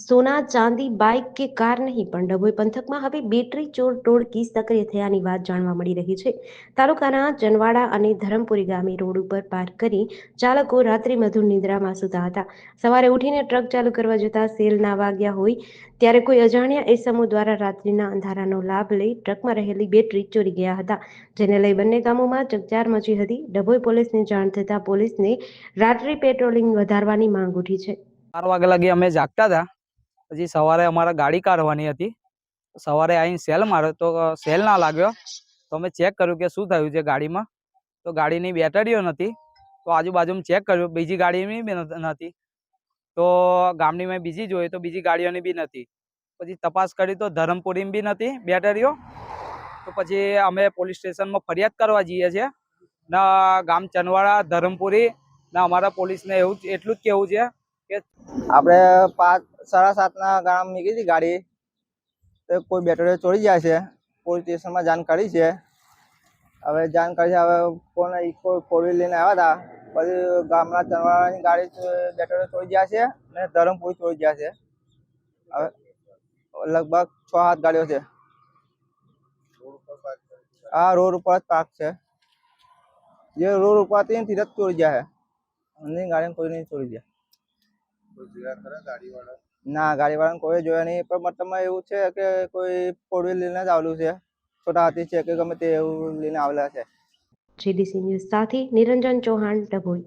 સોના, ચાંદી, બાઇક કે કાર નહીં, પણ ડભોઈ પંથકમાં હવે બેટરી, ચોર ટોળકી સક્રિય થયાની વાત જાણવા મળી રહી છે. તાલુકાના જનવાડા અને ધરમપુરી ગામે રોડ ઉપર પાર્ક કરી ચાલકો રાત્રિ મધુર નિદ્રામાં સૂતા હતા. સવારે ઉઠીને ટ્રક ચાલુ કરવા જતા સેલ ના વાગ્યા હોય ત્યારે કોઈ અજાણ્યા એસમો દ્વારા રાત્રિના અંધારાનો લાભ લઈ ટ્રકમાં રહેલી બેટરી ચોરી ગયા હતા, જેને લઈ બંને ગામોમાં ચકચાર મચી હતી. ડભોઈ પોલીસને જાણ થતાં પોલીસને રાત્રિ પેટ્રોલિંગ વધારવાની માંગ ઉઠી છે. બાર વાગ્યા લાગે અમે જાગતા હતા. પછી સવારે અમારે ગાડી કાઢવાની હતી. સવારે આવીને સેલ માર્યો તો સેલ ના લાગ્યો. તો અમે ચેક કર્યું કે શું થયું છે ગાડીમાં. તો ગાડીની બેટરીઓ નથી તો આજુબાજુમાં ચેક કર્યું, બીજી ગાડીની બી નથી તો ગામની મેં બીજી જોઈ તો બીજી ગાડીઓની બી નથી પછી તપાસ કરી તો ધરમપુરીમાં બી નથી બેટરીઓ. તો પછી અમે પોલીસ સ્ટેશનમાં ફરિયાદ કરવા જઈએ છીએ. ના, ગામ ચનવાડા, ધરમપુરી. ના, અમારા પોલીસને એવું એટલું જ કહેવું છે કે આપણે પાંચ સાડા સાતના ગાળામાં મૂકી હતી ગાડી. તો કોઈ બેટરી ચોરી જાય છે. પોલીસ સ્ટેશનમાં જાણ કરી છે. હવે જાણ કરી છે, હવે કોને ફોર વ્હીલ લઈને આવ્યા હતા. પછી ગામના ચનવાડાની ગાડી ચો- બેટરી ચોરી ગયા છે અને ધરમપુરી ચોરી ગયા છે. હવે લગભગ છ સાત ગાડીઓ છે. હા, રોડ ઉપર જ પાર્ક છે. જે રોડ ઉપર હતી ને તીરત ચોરી ગયા છે. ગાડી કોઈ નહીં ચોરી ગયા. ના ગાડી વાળાને કોઈ જોયા નહીં. પણ મતલબમાં એવું છે કે કોઈ ફોર વ્હીલ લઈને જ આવેલું છે. છોટા હાથી છે કે ગમે તે એવું લઈને આવેલા છે. જીડીસી ન્યૂઝ સાથે નિરંજન ચૌહાણ ડભોઈ.